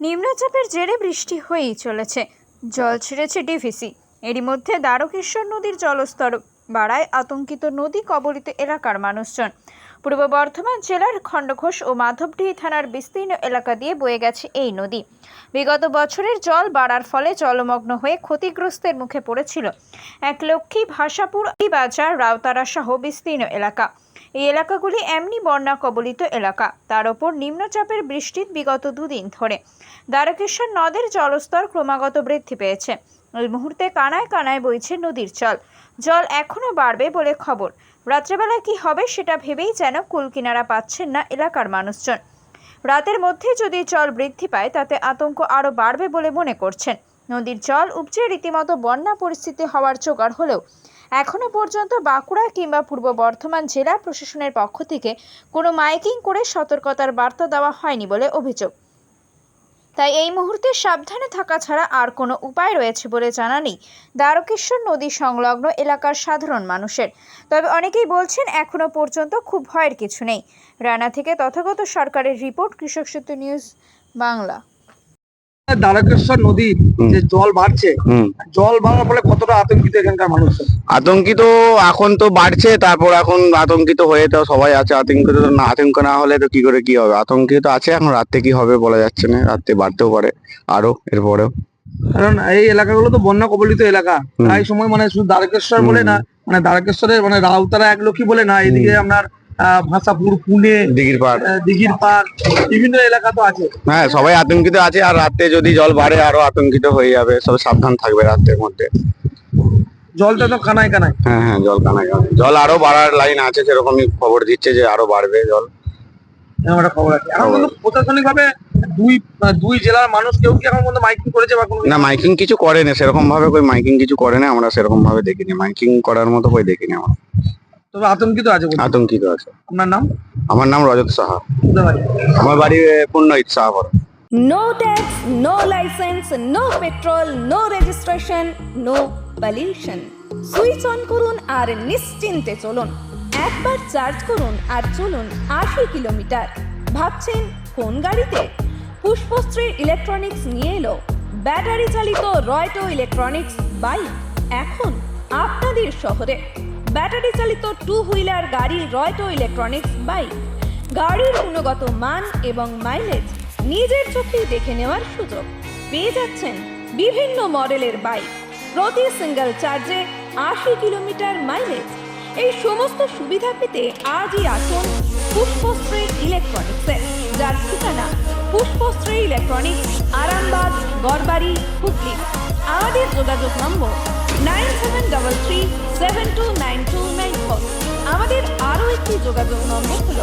নিম্নচাপের জেরে বৃষ্টি হয়েই চলেছে। জল ছেড়েছে ডিভিসি। এরই মধ্যে দ্বারকেশ্বর নদীর জলস্তর বাড়ায় আতঙ্কিত নদী কবলিত এলাকার মানুষজন। পূর্ব বর্ধমান জেলার খণ্ডঘোষ ও মাধবডিহি থানার বিস্তীর্ণ এলাকা দিয়ে বয়ে গেছে এই নদী। বিগত বছরের জল বাড়ার ফলে জলমগ্ন হয়ে ক্ষতিগ্রস্তের মুখে পড়েছিল এক লক্ষ্মী ভাষাপুর বাজার, রাউতারা সহ বিস্তীর্ণ এলাকা। এই এলাকাগুলি এমনি বন্যা কবলিত এলাকা। তার ওপর নিম্নচাপের বৃষ্টি বিগত দুদিন ধরে। দ্বারকেশ্বর নদের জলস্তর ক্রমাগত বৃদ্ধি পেয়েছে। এই মুহূর্তে কানায় কানায় বইছে নদীর জল। জল এখনও বাড়বে বলে খবর। রাত্রেবেলা কি হবে সেটা ভেবেই যেন কুলকিনারা পাচ্ছেন না এলাকার মানুষজন। রাতের মধ্যে যদি জল বৃদ্ধি পায়, তাতে আতঙ্ক আরও বাড়বে বলে মনে করছেন। নদীর জল উপচে রীতিমতো বন্যা পরিস্থিতি হওয়ার জোগাড় হলেও এখনও পর্যন্ত বাঁকুড়া কিংবা পূর্ব বর্ধমান জেলা প্রশাসনের পক্ষ থেকে কোনো মাইকিং করে সতর্কতার বার্তা দেওয়া হয়নি বলে অভিযোগ। তাই এই মুহূর্তে সাবধানে থাকা ছাড়া আর কোনো উপায় রয়েছে বলে জানা নেই। দ্বারকেশ্বর নদী সংলগ্ন এলাকার সাধারণ মানুষের। তবে অনেকেই বলছেন এখনও পর্যন্ত খুব ভয়ের কিছু নেই। রানা থেকে তথাগত সরকারের রিপোর্ট, কৃষক সেতু নিউজ, বাংলা। দ্বারকেশ্বর হুম। যে জল বাড়ছে জল বাড়ার ফলে কতটা আতঙ্কিত এখানকার মানুষ? আতঙ্কিত এখন তো বাড়ছে তারপর এখন আতঙ্কিত হয়ে তো সবাই আছে আতঙ্কিত না আতঙ্ক না হলে তো কি করে কি হবে? আতঙ্কিত আছে এখন রাত্রে কি হবে বলা যাচ্ছে না রাত্রে বাড়তেও পারে আরও এরপরেও। কারণ এই এলাকাগুলো তো বন্যা কবলিত এলাকা। তাই সময় মানে শুধু দ্বারকেশ্বর বলে না মানে দ্বারকেশ্বরের মানে রাউতারা এক লোকই বলে না এদিকে আপনার ভাষাপুর পুনে দিঘির পাড়। দিঘির পাড় বিভিন্ন এলাকা তো আছে। হ্যাঁ সবাই আতঙ্কিত আছে আর রাত্রে যদি জল বাড়ে আরও আতঙ্কিত হয়ে যাবে। সব সাবধান থাকবে রাত্রের মধ্যে। জলটা তো কানায় কানায়। হ্যাঁ হ্যাঁ জল কানায় কানায়। জল আরও বাড়ার লাইন আছে সেরকমই খবর দিচ্ছে যে আরও বাড়বে জল। এরকম খবর আছে। এখন কিন্তু প্রশাসনিক ভাবে দুই দুই জেলার মানুষ কেউ কি এখন পর্যন্ত মাইকিং করেছে বা কোনো না মাইকিং কিছু করে না সেরকম ভাবে কই মাইকিং কিছু করে না আমরা সেরকম ভাবে দেখিনি। মাইকিং করার মতো কই দেখিনি আমরা। তবে আতঙ্কিত আছে বলছেন। আতঙ্কিত আছে। আপনার নাম? আমার নাম রজত সাহা। কোথায় বাড়ি? আমার বাড়ি পূর্ণ ইচ্ছা No tax, no license, no petrol, no registration, no pollution. Switch on করুন আর নিশ্চিন্তে চলুন। একবার চার্জ করুন আর চলুন আশি কিলোমিটার। ভাবছেন কোন গাড়িতে? পুষ্পশ্রী ইলেকট্রনিক্স নিয়ে এলো। ব্যাটারি চালিত রয়টো ইলেকট্রনিক্স বাইক এখন আপনাদের শহরে। ব্যাটারি চালিত টু হুইলার গাড়ি রয়টো ইলেকট্রনিক্স বাইক গাড়ির গুণগত মান এবং মাইলেজ নিজের চোখেই দেখে নেওয়ার সুযোগ। পেয়ে যাচ্ছেন বিভিন্ন মডেলের বাইক প্রতি সিঙ্গেল চার্জে আশি কিলোমিটার মাইলেজ এই সমস্ত সুবিধা পেতে আজই আসুন পুষ্পশ্রী ইলেকট্রনিক্সে যার ঠিকানা পুষ্পশ্রী ইলেকট্রনিক্স আরামবাগ, গড়বাড়ি, হুগলি। আমাদের যোগাযোগ নম্বর seven two nine two nine four. আমাদের আরও একটি যোগাযোগ নম্বর হল